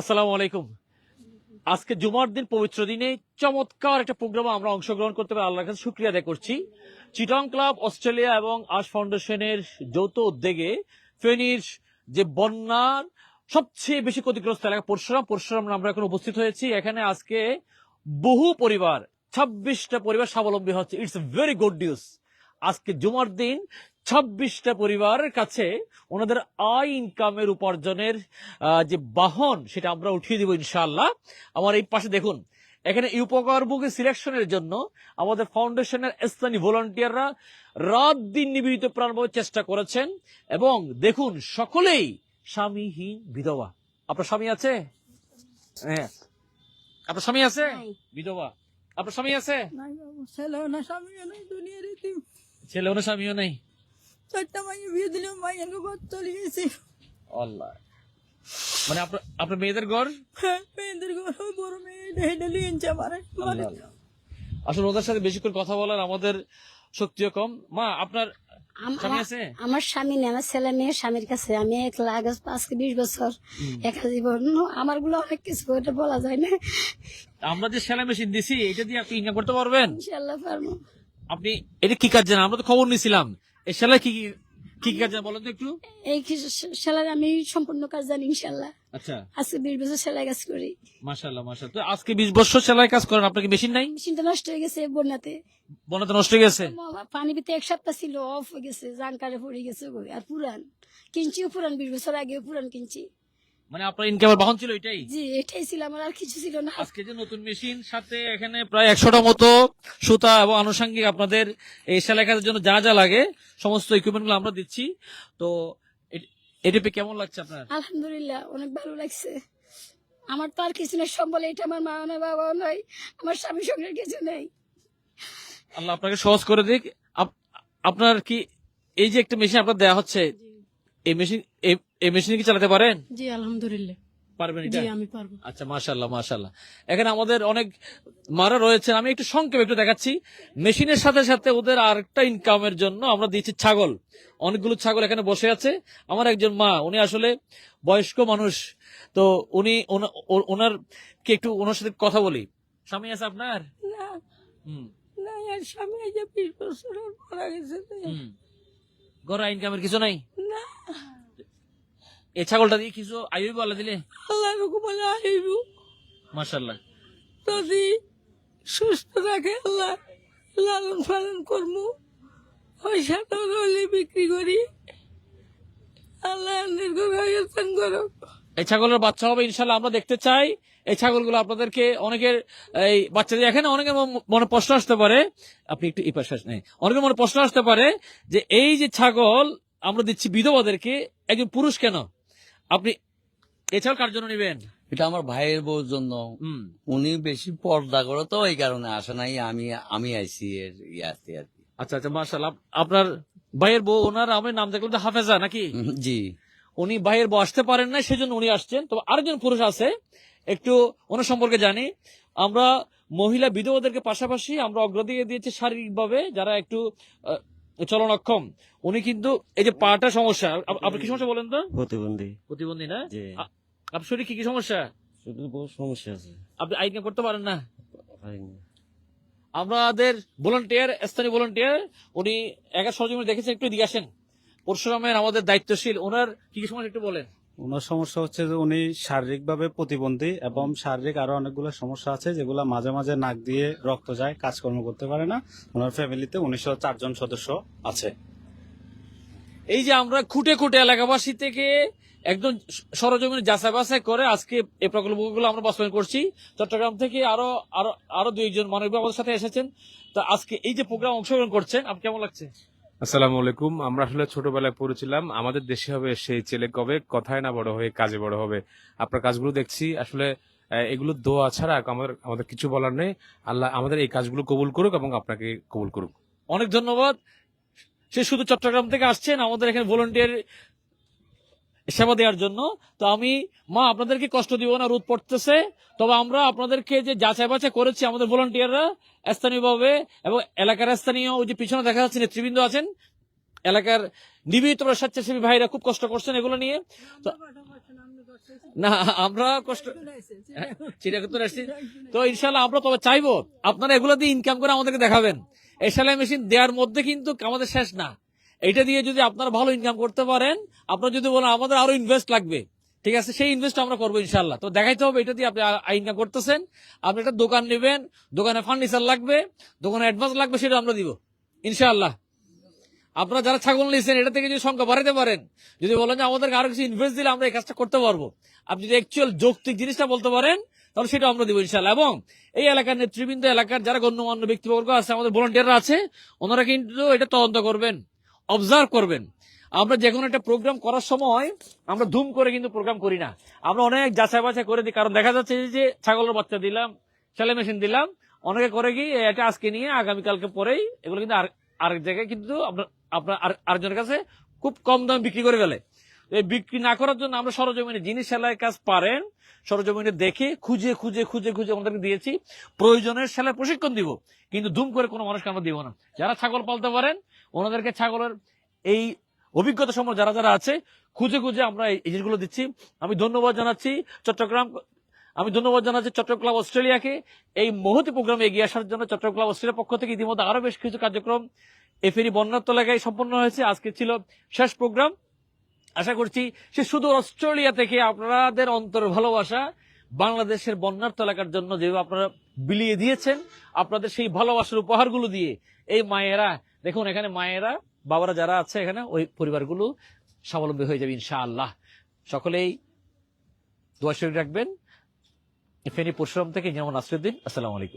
আসসালামু আলাইকুম। আজকে জুমার দিন, পবিত্র দিনে চমৎকার একটা প্রোগ্রামে আমরা অংশগ্রহণ করতে পারি আল্লাহর শুক্রিয়া আদায় করছি। চিটং ক্লাব, অস্ট্রেলিয়া এবং আশ ফাউন্ডেশনের যৌথ উদ্যোগে ফেনীর যে বন্যার সবচেয়ে বেশি ক্ষতিগ্রস্ত এলাকা পরশুরাম পরশুরাম আমরা এখন উপস্থিত হয়েছি। এখানে আজকে বহু পরিবার, ছাব্বিশটা পরিবার স্বাবলম্বী হচ্ছে। ইটস ভেরি গুড নিউজ আজকে জুমার দিন ছাব্বিশটা পরিবারের কাছে ওনাদের আয় ইনকামের উপার্জনের যে বাহন সেটা আমরা উঠিয়ে দিব ইনশাআল্লাহ। আমার এই পাশে দেখুন এখানে এই উপকার বুকে সিলেকশনের জন্য আমাদের ফাউন্ডেশনের স্থানীয় ভলান্টিয়াররা রাত দিন নিবেদিত প্রাণভাবে চেষ্টা করেছেন এবং দেখুন সকলেই স্বামীহীন বিধবা। আপনার স্বামী আছে? হ্যাঁ। আপনার স্বামী আছে? বিধবা। আপনার স্বামী আছে? না স্বামীও নাই দুনিয়ার ছেলে কোনো স্বামীও নেই। চারটা মাইয়ে বিয়ে ঘর চলে গেছে আল্লাহ। মানে আপনার আপনার মেয়েদের ঘর? হ্যাঁ, মেয়েদের ঘর ওই বড় মেয়ে হেঁটে লিয়েছে আমার। আসলে ওদের সাথে বেশি করে কথা বলার আমাদের শক্তিও কম। মা আপনার স্বামী আমার- স্বামী নেই আমার ছেলে মেয়ে স্বামীর কাছে আমি একলা আগে আজকে বিশ বছর একা জীবন। আমারগুলো অনেক কিছু এটা বলা যায় না। আমরা যে সেলাই মেশিন দিছি এটা দিয়ে আপনি ইনকাম করতে পারবেন? ইনশাল্লাহ পারব। আপনি এটা কি কাজ জানেন? আমরা তো খবর নিয়েছিলাম এই সেলাই কি কি কি কাজ তো একটু? এই সেলাই আমি সম্পূর্ণ কাজ জানি ইনশাল্লাহ আচ্ছা। আজকে বিশ বছর সেলাই কাজ করি। মাশাল্লাহ মাশাল্লাহ তো আজকে বিশ বছর সেলাই কাজ করেন আপনার কি মেশিন নাই? মেশিনটা নষ্ট হয়ে গেছে বন্যাতে। বন্যাতে নষ্ট হয়ে গেছে? পানি ভিতরে এক সপ্তাহ ছিল অফ হয়ে গেছে জানকারে পড়ে গেছে আর পুরান। কিনছি পুরান বিশ বছর আগে পুরান কিনছি। মানে আপনার ইনকামের বাহন ছিল এটাই? জি এটাই ছিল আমার আর কিছু ছিল না। আজকে যে নতুন মেশিন সাথে এখানে প্রায় একশোটা মতো সুতা এবং আনুষঙ্গিক আপনাদের এই সেলাই কাজের জন্য যা যা লাগে সমস্ত ইকুইপমেন্টগুলো আমরা দিচ্ছি। তো এটা পেয়ে কেমন লাগছে আপনার? আলহামদুলিল্লাহ অনেক ভালো লাগছে। আমার তো আর কিছু নেই সম্বল এটা আমার মা নয় বাবাও নয় আমার স্বামী সঙ্গে কিছু নেই। আল্লাহ আপনাকে সহজ করে দিক। আপ- আপনার কি এই যে একটা মেশিন আপনার দেওয়া হচ্ছে এই মেশিন এই- মেশিন কি চালাতে পারেন? জি আলহামদুলিল্লাহ। পারবেন জি আমি পারব। আচ্ছা মাশাল্লাহ মাশাল্লাহ এখানে আমাদের অনেক মারা রয়েছেন। আমি একটু সংক্ষেপে একটু দেখাচ্ছি। মেশিনের সাথে সাথে ওদের আরেকটা ইনকামের জন্য আমরা দিচ্ছি ছাগল। অনেকগুলো ছাগল এখানে বসে আছে। আমার একজন মা উনি আসলে বয়স্ক মানুষ। তো উনি ওনার কি একটু ওনার সাথে কথা বলি। স্বামী আছে আপনার? না। হুম। না স্বামী এই যে বিশ বছর মারা গেছে। তো। গড়া ইনকামের কিছু নাই? না। এই ছাগলটা দিয়ে কিছু আইবি বলে দিলে? আল্লাহ রকম আইব। মাশাল্লাহ যদি সুস্থ রাখে আল্লাহ লালন পালন করব। পয়সাটা হলে বিক্রি করি। আল্লাহ করো এই ছাগলের বাচ্চা হবে ইনশাল্লাহ আমরা দেখতে চাই। এই ছাগলগুলো আপনাদেরকে অনেকের এই বাচ্চাদের এখানে অনেকের মন- প্রশ্ন আসতে পারে। আপনি একটু এই পাশে। হ্যাঁ, অনেকের মনে প্রশ্ন আসতে পারে যে এই যে ছাগল আমরা দিচ্ছি বিধবাদেরকে একজন পুরুষ কেন? আপনি ছাগল কার জন্য নেবেন? এটা আমার ভাইয়ের বউর জন্য। হুম। উনি বেশি পর্দা করে তো এই কারণে আসে নাই আমি আমি আইসি এর ইয়াতে আর কি। আচ্ছা আচ্ছা মার্শাল আপনার ভাইয়ের বউ ওনার আমার নাম দেখলাম হাফেজা নাকি? জি। উনি ভাইয়ের বউ আসতে পারেন না সেজন্য উনি আসছেন। তবে আরেকজন পুরুষ আছে একটু ওনার সম্পর্কে জানি। আমরা মহিলা বিধবাদেরকে পাশাপাশি আমরা অগ্রাধিকার দিয়েছি শারীরিকভাবে যারা একটু আহ, চলনক্ষম। উনি কিন্তু এই যে পাটা সমস্যা আপনি আপনার কি সমস্যা বলেন তো? প্রতিবন্ধী। প্রতিবন্ধী না? আপনার শরীরে কি কি সমস্যা? শুধু বহু সমস্যা আছে। আপনি আইন করতে পারেন না। আমাদের ভলান্টিয়ার স্থানীয় ভলান্টিয়ার উনি একা সরজমিনে দেখেছেন একটু এদিকে আসেন। পরশুরামের আমাদের দায়িত্বশীল ওনার কি কি সমস্যা একটু বলেন? ওনার সমস্যা হচ্ছে যে উনি শারীরিকভাবে প্রতিবন্ধী এবং শারীরিক আরও অনেকগুলো সমস্যা আছে যেগুলো মাঝে মাঝে নাক দিয়ে রক্ত যায়, কাজকর্ম করতে পারে না। ওনার ফ্যামিলিতে উনিশশো চারজন সদস্য আছে। এই যে আমরা খুঁটে খুঁটে এলাকাবাসী থেকে একদম সরজমিনে যাচাই বাছাই করে আজকে এই প্রকল্পগুলো আমরা বাস্তবায়ন করছি। চট্টগ্রাম থেকে আরও আরও আরও দুইজন মানবিক আমাদের সাথে এসেছেন। তো আজকে এই যে প্রোগ্রাম অংশগ্রহণ করছেন, আপনি কেমন লাগছে? আসসালামু আলাইকুম। আমরা আসলে ছোটবেলায় পড়েছিলাম। আমাদের দেশে হবে সেই ছেলে কবে? কথায় না বড় হয়ে কাজে বড় হবে। আপনার কাজগুলো দেখছি। আসলে এগুলো দোয়া ছাড়া আমাদের আমাদের কিছু বলার নেই। আল্লাহ আমাদের এই কাজগুলো কবুল করুক এবং আপনাকে কবুল করুক। অনেক ধন্যবাদ। সে শুধু চট্টগ্রাম থেকে আসছেন। আমাদের এখানে ভলেন্টিয়ার সেবা দেওয়ার জন্য। তো আমি, মা, আপনাদেরকে কষ্ট দিব না, রোদ পড়তেছে। তবে আমরা আপনাদেরকে যে যাচাই বাছাই করেছি, আমাদের ভলেন্টিয়াররা স্থানীয়ভাবে এবং এলাকার স্থানীয় ওই যে পিছনে দেখা যাচ্ছে নেতৃবৃন্দ আছেন, এলাকার নিবিড় তোমরা স্বেচ্ছাসেবী ভাইরা খুব কষ্ট করছেন এগুলো নিয়ে। না, আমরা কষ্ট চিড়িয়াখানা আসছি। তো ইনশাল্লাহ আমরা তবে চাইব, আপনারা এগুলো দিয়ে ইনকাম করে আমাদেরকে দেখাবেন। এই সেলাই মেশিন দেওয়ার মধ্যে কিন্তু আমাদের শেষ না। এটা দিয়ে যদি আপনারা ভালো ইনকাম করতে পারেন, আপনারা যদি বলেন আমাদের আরও ইনভেস্ট লাগবে, ঠিক আছে? সেই ইনভেস্ট আমরা করব ইনশাল্লাহ তো দেখাইতে হবে এটা দিয়ে আপনি ইনকাম করতেছেন। আপনি একটা দোকান নেবেন, দোকানে ফার্নিচার লাগবে, দোকানে অ্যাডভান্স লাগবে, সেটা আমরা দিব, ইনশাআল্লাহ। আপনারা যারা ছাগল নিয়েছেন এটা থেকে যদি সংখ্যা বাড়াতে পারেন, যদি বলেন যে আমাদেরকে আরও কিছু ইনভেস্ট দিলে আমরা এই কাজটা করতে পারব, আপনি যদি অ্যাকচুয়াল যৌক্তিক জিনিসটা বলতে পারেন, তাহলে সেটা আমরা দিব ইনশাল্লাহ এবং এই এলাকার নেতৃবৃন্দ, এলাকার যারা গণ্যমান্য ব্যক্তিবর্গ আছে, আমাদের ভলেন্টিয়াররা আছে, ওনারা কিন্তু এটা তদন্ত করবেন। অবজার্ভ করবেন। আমরা যে কোনো একটা প্রোগ্রাম করার সময় আমরা ধুম করে কিন্তু প্রোগ্রাম করি না। আমরা অনেক যাচাই বাছাই করে দিই, কারণ দেখা যাচ্ছে যে ছাগলের বাচ্চা দিলাম সেলাই মেশিন দিলাম, অনেকে করে কি, এটা আজকে নিয়ে, আগামীকালকে পরেই এগুলো কিন্তু আর আরেক জায়গায় কিন্তু আপনার আপনার আর- আরেকজনের কাছে খুব কম দামে বিক্রি করে ফেলে। এই বিক্রি না করার জন্য আমরা সরজমিনে যিনি সেলাই কাজ পারেন, সরজমিনে দেখে খুঁজে খুঁজে খুঁজে খুঁজে আমাদেরকে দিয়েছি, প্রয়োজনের সেলাই প্রশিক্ষণ দিব। কিন্তু ধুম করে কোনো মানুষকে আমরা দিব না। যারা ছাগল পালতে পারেন ওনাদেরকে ছাগলের এই অভিজ্ঞতা সম্পর্কে যারা যারা আছে, খুঁজে খুঁজে আমরা এই জিনিসগুলো দিচ্ছি। আমি ধন্যবাদ জানাচ্ছি চট্টগ্রাম, আমি ধন্যবাদ জানাচ্ছি চট্টগ্রাম অস্ট্রেলিয়াকে। এই মহতি প্রোগ্রামে এগিয়ে আসার জন্য চট্টগ্রাম অস্ট্রেলিয়ার পক্ষ থেকে ইতিমধ্যে আরও বেশ কিছু কার্যক্রম এই ফেরি বন্যাত্ম এলাকায় সম্পন্ন হয়েছে। আজকে ছিল শেষ প্রোগ্রাম। আশা করছি সে শুধু অস্ট্রেলিয়া থেকে আপনাদের অন্তর ভালোবাসা, বাংলাদেশের বন্যার্থ এলাকার জন্য যেভাবে আপনারা বিলিয়ে দিয়েছেন, আপনাদের সেই ভালোবাসার উপহারগুলো দিয়ে এই মায়েরা দেখুন, এখানে মায়েরা, বাবারা যারা আছে এখানে, ওই পরিবারগুলো স্বাবলম্বী হয়ে যাবে ইনশাআল্লাহ। সকলেই দোয়া শরীর রাখবেন। ফেনী পরশুরাম থেকে যেমন আসরুদ্দিন আসসালামু আলাইকুম।